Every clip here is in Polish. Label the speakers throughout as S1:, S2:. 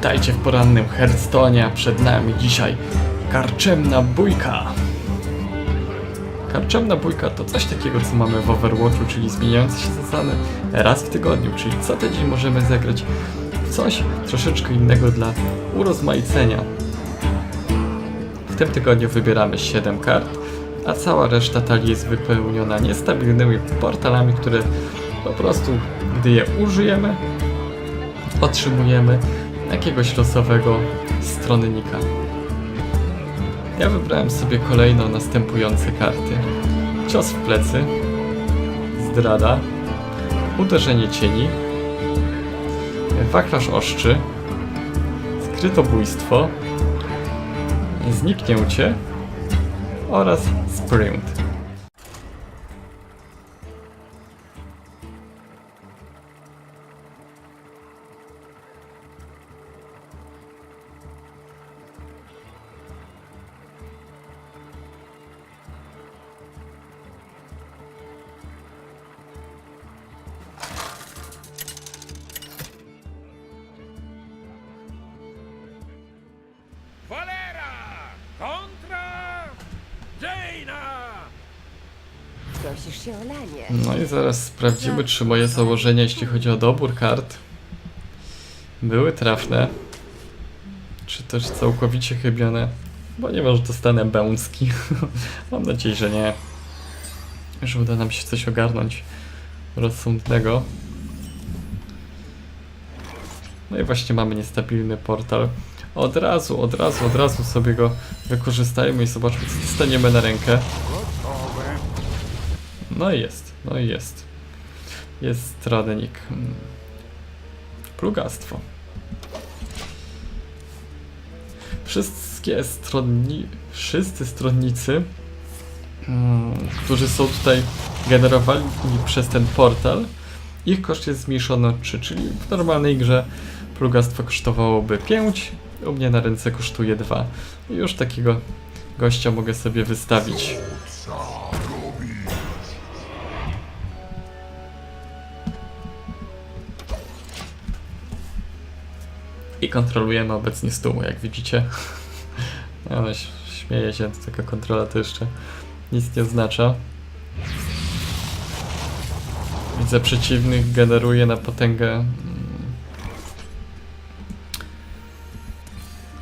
S1: Witajcie w porannym Hearthstone'ie, a przed nami dzisiaj karczemna bójka. Karczemna bójka to coś takiego, co mamy w Overwatchu, czyli zmieniające się zasady raz w tygodniu, czyli co tydzień możemy zagrać coś troszeczkę innego dla urozmaicenia. W tym tygodniu wybieramy 7 kart, a cała reszta talii jest wypełniona niestabilnymi portalami, które po prostu, gdy je użyjemy, otrzymujemy jakiegoś losowego stronnika. Ja wybrałem sobie kolejno następujące karty. Cios w plecy, zdrada, uderzenie cieni, wachlarz oszczy, skrytobójstwo, zniknięcie oraz sprint. No i zaraz sprawdzimy, czy moje założenia, jeśli chodzi o dobór kart, były trafne, czy też całkowicie chybione, ponieważ dostanę bęcki. Mam nadzieję, że nie. Że uda nam się coś ogarnąć rozsądnego. No i właśnie mamy niestabilny portal. Od razu, od razu, od razu sobie go wykorzystajmy i zobaczmy, co dostaniemy na rękę. No i jest, no i jest. Jest stradnik. Mm. Plugastwo. Wszystkie stronni... Wszyscy stronnicy, mm, którzy są tutaj generowani przez ten portal, ich koszt jest zmniejszony o 3, czyli w normalnej grze plugastwo kosztowałoby 5, u mnie na ręce kosztuje 2. I już takiego gościa mogę sobie wystawić. Kontrolujemy obecnie stół, jak widzicie. Ale ś- śmieję się, taka kontrola to jeszcze nic nie oznacza. Widzę przeciwnych, generuje na potęgę mm,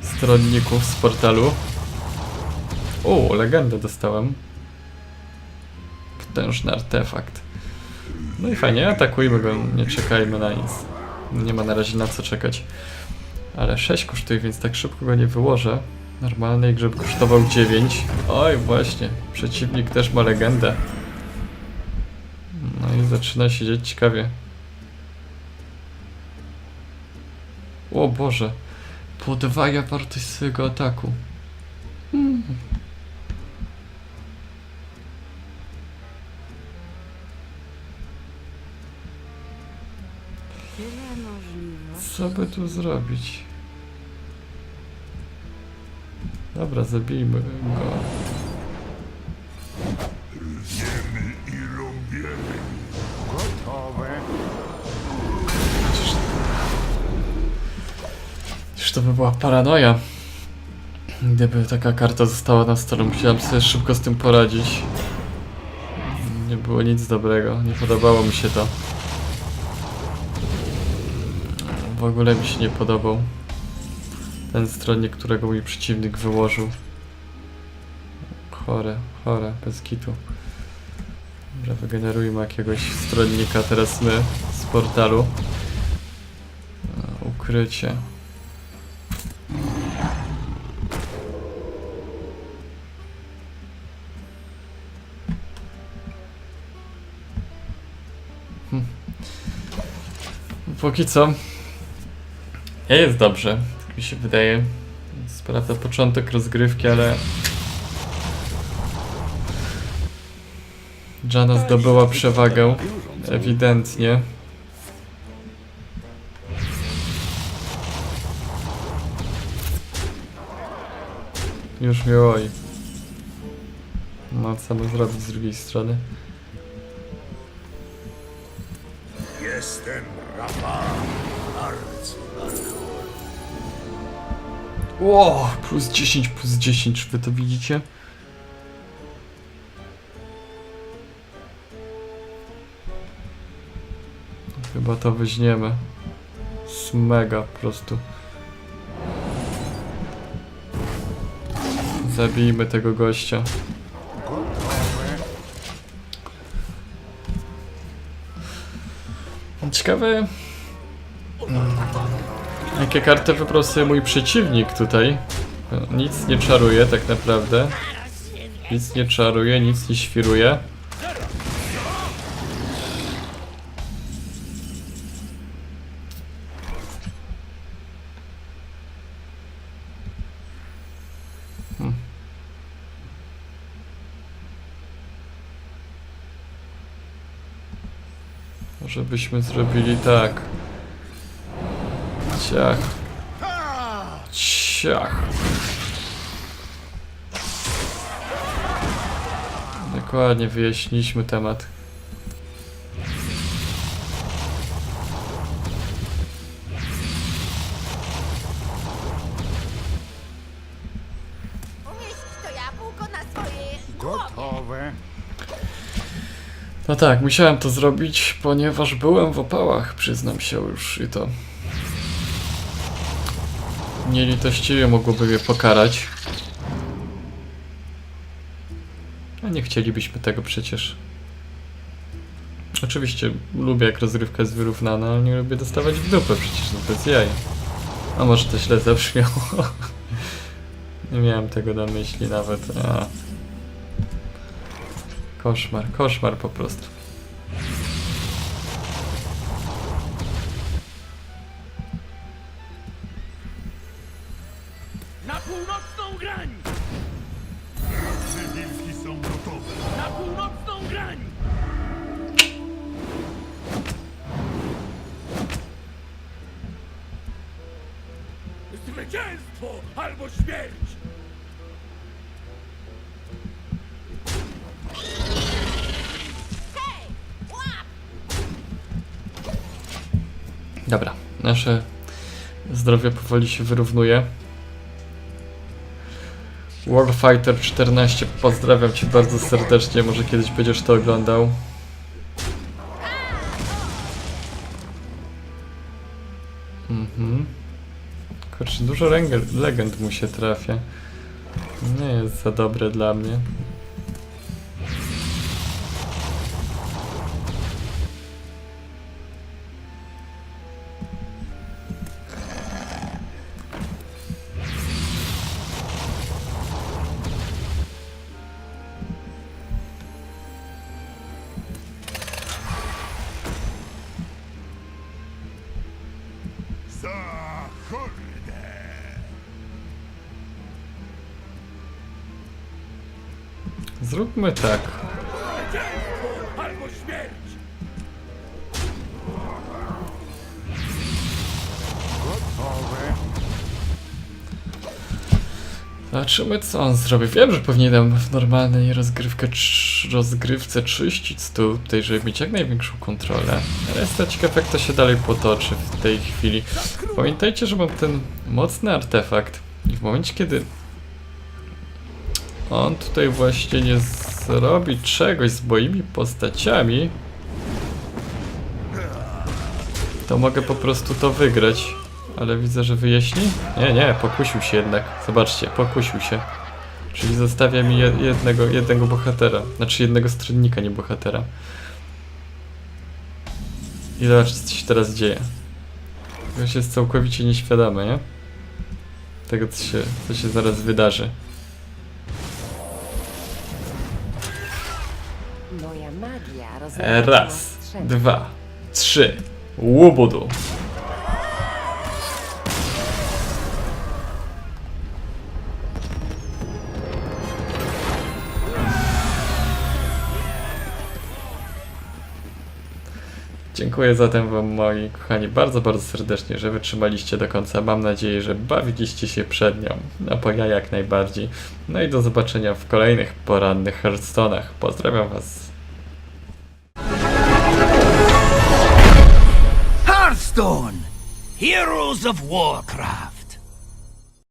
S1: stronników z portalu. O, legendę dostałem. Potężny artefakt. No i fajnie, atakujmy go, nie czekajmy na nic. Nie ma na razie na co czekać. Ale 6 kosztuje, więc tak szybko go nie wyłożę. Normalnej grze kosztował 9. Oj, właśnie. Przeciwnik też ma legendę. No i zaczyna się dziać ciekawie. O Boże. Podwaja wartość swojego ataku. Co by tu zrobić? Dobra, zabijmy go. Chociaż... Już to by była paranoja. Gdyby taka karta została na stole, musiałem sobie szybko z tym poradzić. Nie było nic dobrego, nie podobało mi się to. W ogóle mi się nie podobał ten stronnik, którego mój przeciwnik wyłożył. Chore, chore, bez kitu. Dobra, wygenerujmy jakiegoś stronnika teraz my z portalu. E, Ukrycie. Hm. Póki co jest dobrze, tak mi się wydaje. Sprawdza początek rozgrywki, ale... Jana zdobyła przewagę, ewidentnie. Już mi oj. No co zrobić z drugiej strony?
S2: Jestem Rafa,
S1: Ło, plus 10, plus 10, czy wy to widzicie? Chyba to weźmiemy. Z mega po prostu. Zabijmy tego gościa. Ciekawe, jakie karty wybrał sobie mój przeciwnik tutaj. Nic nie czaruje tak naprawdę. Nic nie czaruje, nic nie świruje. Hmm. Może byśmy zrobili tak. Ciach. Ciach. Dokładnie wyjaśniliśmy temat.
S3: Umieść to jabłko na swojej
S4: Gotowe.
S1: No tak, musiałem to zrobić, ponieważ byłem w opałach, przyznam się już i to. Nielitościwie mogłoby mnie pokarać. A nie chcielibyśmy tego przecież. Oczywiście lubię jak rozgrywka jest wyrównana, ale nie lubię dostawać w dupę przecież, no bez jaj. A może to źle zabrzmiało. nie miałem tego na myśli nawet. A. Koszmar, koszmar po prostu.
S2: Zwycięstwo albo śmierć!
S1: Dobra, nasze zdrowie powoli się wyrównuje. Warfighter 14, pozdrawiam cię bardzo serdecznie, może kiedyś będziesz to oglądał. Dużo ręge- legend mu się trafia. Nie jest za dobre dla mnie.
S4: Za
S1: Zróbmy tak. Zobaczymy co on zrobi. Wiem, że powinienem w normalnej rozgrywkę, rozgrywce czyścić stół tutaj, żeby mieć jak największą kontrolę. Ale jestem ciekaw jak to się dalej potoczy w tej chwili. Pamiętajcie, że mam ten mocny artefakt i w momencie kiedy on tutaj właśnie nie zrobi czegoś z moimi postaciami, to mogę po prostu to wygrać. Ale widzę, że wyjaśni? Nie, nie, pokusił się jednak. Zobaczcie, pokusił się. Czyli zostawia mi je- jednego, jednego bohatera. Znaczy jednego stronnika, nie bohatera. I zobaczcie, co się teraz dzieje. Goś jest całkowicie nieświadomy, nie? Tego, co się, co się zaraz wydarzy. Raz, dwa, trzy. Łubudu. Dziękuję zatem Wam, moi kochani, bardzo, bardzo serdecznie, że wytrzymaliście do końca. Mam nadzieję, że bawiliście się przed nią. No bo ja jak najbardziej. No i do zobaczenia w kolejnych porannych Hearthstone'ach. Pozdrawiam Was.
S5: Heroes of Warcraft!